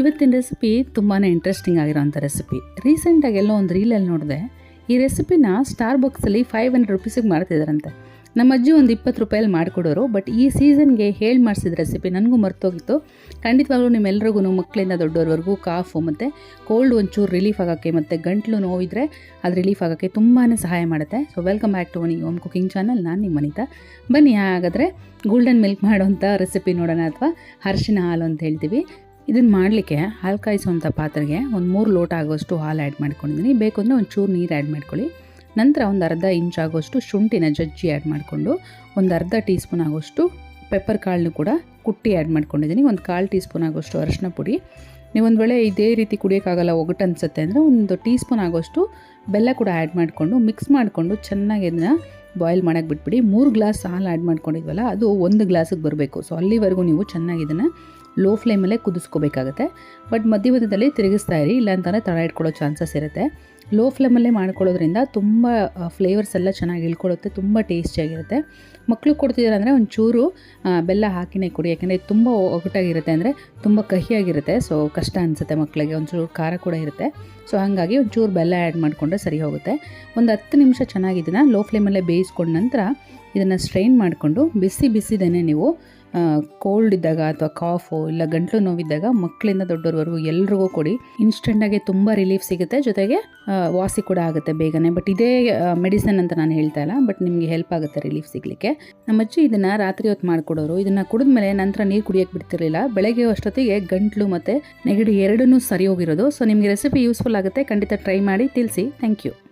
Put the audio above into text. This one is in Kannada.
ಇವತ್ತಿನ ರೆಸಿಪಿ ತುಂಬಾ ಇಂಟ್ರೆಸ್ಟಿಂಗ್ ಆಗಿರೋಂಥ ರೆಸಿಪಿ ರೀಸೆಂಟಾಗಿ ಎಲ್ಲೋ ಒಂದು ರೀಲಲ್ಲಿ ನೋಡಿದೆ, ಈ ರೆಸಿಪಿನ ಸ್ಟಾರ್ ಬಾಕ್ಸಲ್ಲಿ ಫೈವ್ ಹಂಡ್ರೆಡ್ ರುಪೀಸಿಗೆ ಮಾಡ್ತಿದ್ದಾರಂತೆ ನಮ್ಮ ಅಜ್ಜಿ ಒಂದು ಇಪ್ಪತ್ತು ರೂಪಾಯಲ್ಲಿ ಮಾಡಿಕೊಡೋರು ಬಟ್ ಈ ಸೀಸನ್ಗೆ ಹೇಳಿ ಮಾಡಿಸಿದ ರೆಸಿಪಿ ನನಗೂ ಮರ್ತೋಗಿತ್ತು. ಖಂಡಿತವಾಗ್ಲೂ ನಿಮ್ಮೆಲ್ರಿಗೂ ಮಕ್ಕಳಿಂದ ದೊಡ್ಡವ್ರವರೆಗೂ ಕಾಫು ಮತ್ತು ಕೋಲ್ಡ್ ಒಂಚೂರು ರಿಲೀಫ್ ಆಗೋಕ್ಕೆ ಮತ್ತು ಗಂಟ್ಲು ನೋವಿದ್ರೆ ಅದು ರಿಲೀಫ್ ಆಗೋಕ್ಕೆ ತುಂಬಾ ಸಹಾಯ ಮಾಡುತ್ತೆ. ಸೊ ವೆಲ್ಕಮ್ ಬ್ಯಾಕ್ ಟು ಒನಿ ಓಮ್ ಕುಕಿಂಗ್ ಚಾನಲ್ ನಾನು ನಿಮ್ಮ ಅನಿತಾ ಬನ್ನಿ ಹಾಗಾದರೆ ಗೋಲ್ಡನ್ ಮಿಲ್ಕ್ ಮಾಡೋಂಥ ರೆಸಿಪಿ ನೋಡೋಣ ಅಥವಾ ಹರ್ಷಿನ ಹಾಲು ಅಂತ ಹೇಳ್ತೀವಿ. ಇದನ್ನು ಮಾಡಲಿಕ್ಕೆ ಹಾಲು ಕಾಯಿಸುವಂಥ ಪಾತ್ರೆಗೆ ಒಂದು ಮೂರು ಲೋಟ ಆಗೋಷ್ಟು ಹಾಲು ಆ್ಯಡ್ ಮಾಡ್ಕೊಂಡಿದ್ದೀನಿ. ಬೇಕು ಅಂದರೆ ಒಂದು ಚೂರು ನೀರು ಆ್ಯಡ್ ಮಾಡ್ಕೊಳ್ಳಿ. ನಂತರ ಒಂದು ಅರ್ಧ ಇಂಚ್ ಆಗೋಷ್ಟು ಶುಂಠಿನ ಜಜ್ಜಿ ಆ್ಯಡ್ ಮಾಡಿಕೊಂಡು, ಒಂದು ಅರ್ಧ ಟೀ ಸ್ಪೂನ್ ಆಗೋಷ್ಟು ಪೆಪ್ಪರ್ ಕಾಳನ್ನು ಕೂಡ ಕುಟ್ಟಿ ಆ್ಯಡ್ ಮಾಡ್ಕೊಂಡಿದ್ದೀನಿ. ಒಂದು ಕಾಲು ಟೀ ಸ್ಪೂನ್ ಆಗೋಷ್ಟು ಅರಶಿನ ಪುಡಿ. ನೀವು ಒಂದು ವೇಳೆ ಇದೇ ರೀತಿ ಕುಡಿಯೋಕ್ಕಾಗಲ್ಲ, ಒಗಟು ಅನಿಸುತ್ತೆ ಅಂದರೆ ಒಂದು ಟೀ ಸ್ಪೂನ್ ಆಗೋಷ್ಟು ಬೆಲ್ಲ ಕೂಡ ಆ್ಯಡ್ ಮಾಡಿಕೊಂಡು ಮಿಕ್ಸ್ ಮಾಡಿಕೊಂಡು ಚೆನ್ನಾಗಿ ಇದನ್ನು ಬಾಯ್ಲ್ ಮಾಡೋಕ್ಕೆ ಬಿಟ್ಬಿಡಿ. ಮೂರು ಗ್ಲಾಸ್ ಹಾಲು ಆ್ಯಡ್ ಮಾಡ್ಕೊಂಡಿದ್ವಲ್ಲ, ಅದು ಒಂದು ಗ್ಲಾಸಿಗೆ ಬರಬೇಕು. ಸೊ ಅಲ್ಲಿವರೆಗೂ ನೀವು ಚೆನ್ನಾಗಿ ಇದನ್ನು ಲೋ ಫ್ಲೇಮಲ್ಲೇ ಕುದಿಸ್ಕೋಬೇಕಾಗತ್ತೆ. ಬಟ್ ಮಧ್ಯ ಮಧ್ಯದಲ್ಲಿ ತಿರುಗಿಸ್ತಾ ಇರಿ ಇಲ್ಲಾಂತಂದರೆ ತಳ ಇಟ್ಕೊಳ್ಳೋ ಚಾನ್ಸಸ್ ಇರುತ್ತೆ. ಲೋ ಫ್ಲೇಮಲ್ಲೇ ಮಾಡ್ಕೊಳ್ಳೋದ್ರಿಂದ ತುಂಬ ಫ್ಲೇವರ್ಸ್ ಎಲ್ಲ ಚೆನ್ನಾಗಿ ಇಳ್ಕೊಳ್ಳುತ್ತೆ, ತುಂಬ ಟೇಸ್ಟಿಯಾಗಿರುತ್ತೆ ಮಕ್ಕಳು ಕೊಡ್ತಿದ್ದಾರೆ ಅಂದರೆ ಒಂಚೂರು ಬೆಲ್ಲ ಹಾಕಿನೇ ಕೊಡಿ, ಯಾಕೆಂದರೆ ತುಂಬ ಒಗಟಾಗಿರುತ್ತೆ ಅಂದರೆ ತುಂಬ ಕಹಿಯಾಗಿರುತ್ತೆ ಸೊ ಕಷ್ಟ ಅನಿಸುತ್ತೆ ಮಕ್ಕಳಿಗೆ ಒಂಚೂರು ಖಾರ ಕೂಡ ಇರುತ್ತೆ. ಸೊ ಹಾಗಾಗಿ ಒಂಚೂರು ಬೆಲ್ಲ ಆ್ಯಡ್ ಮಾಡಿಕೊಂಡ್ರೆ ಸರಿ ಹೋಗುತ್ತೆ. ಒಂದು ಹತ್ತು ನಿಮಿಷ ಚೆನ್ನಾಗಿ ಲೋ ಫ್ಲೇಮಲ್ಲೇ ಬೇಯಿಸ್ಕೊಂಡ ನಂತರ ಇದನ್ನು ಸ್ಟ್ರೈನ್ ಮಾಡಿಕೊಂಡು ಬಿಸಿ ಬಿಸಿದೇನೆ ನೀವು ಕೋಲ್ಡ್ ಇದ್ದಾಗ ಅಥವಾ ಕಾಫು ಇಲ್ಲ ಗಂಟ್ಲು ನೋವಿದ್ದಾಗ ಮಕ್ಕಳಿಂದ ದೊಡ್ಡವರವರೆಗೂ ಎಲ್ರಿಗೂ ಕೊಡಿ. ಇನ್ಸ್ಟೆಂಟಾಗಿ ತುಂಬ ರಿಲೀಫ್ ಸಿಗುತ್ತೆ. ಜೊತೆಗೆ ವಾಸಿ ಕೂಡ ಆಗುತ್ತೆ ಬೇಗನೆ. ಬಟ್ ಇದೇ ಮೆಡಿಸಿನ್ ಅಂತ ನಾನು ಹೇಳ್ತಾ ಇಲ್ಲ. ಬಟ್ ನಿಮಗೆ ಹೆಲ್ಪ್ ಆಗುತ್ತೆ ರಿಲೀಫ್ ಸಿಗಲಿಕ್ಕೆ. ನಮ್ಮ ಅಜ್ಜಿ ಇದನ್ನು ರಾತ್ರಿ ಹೊತ್ತು ಮಾಡಿಕೊಡೋರು. ಇದನ್ನು ಕುಡಿದ್ಮೇಲೆ ನಂತರ ನೀರು ಕುಡಿಯೋಕ್ಕೆ ಬಿಡ್ತಿರಲಿಲ್ಲ. ಬೆಳಗ್ಗೆ ಅಷ್ಟೊತ್ತಿಗೆ ಗಂಟ್ಲು ಮತ್ತು ನೆಗಡಿ ಎರಡನ್ನೂ ಸರಿ ಹೋಗಿರೋದು. ಸೊ ನಿಮಗೆ ರೆಸಿಪಿ ಯೂಸ್ಫುಲ್ ಆಗುತ್ತೆ. ಖಂಡಿತ ಟ್ರೈ ಮಾಡಿ, ತಿಳಿಸಿ. Thank you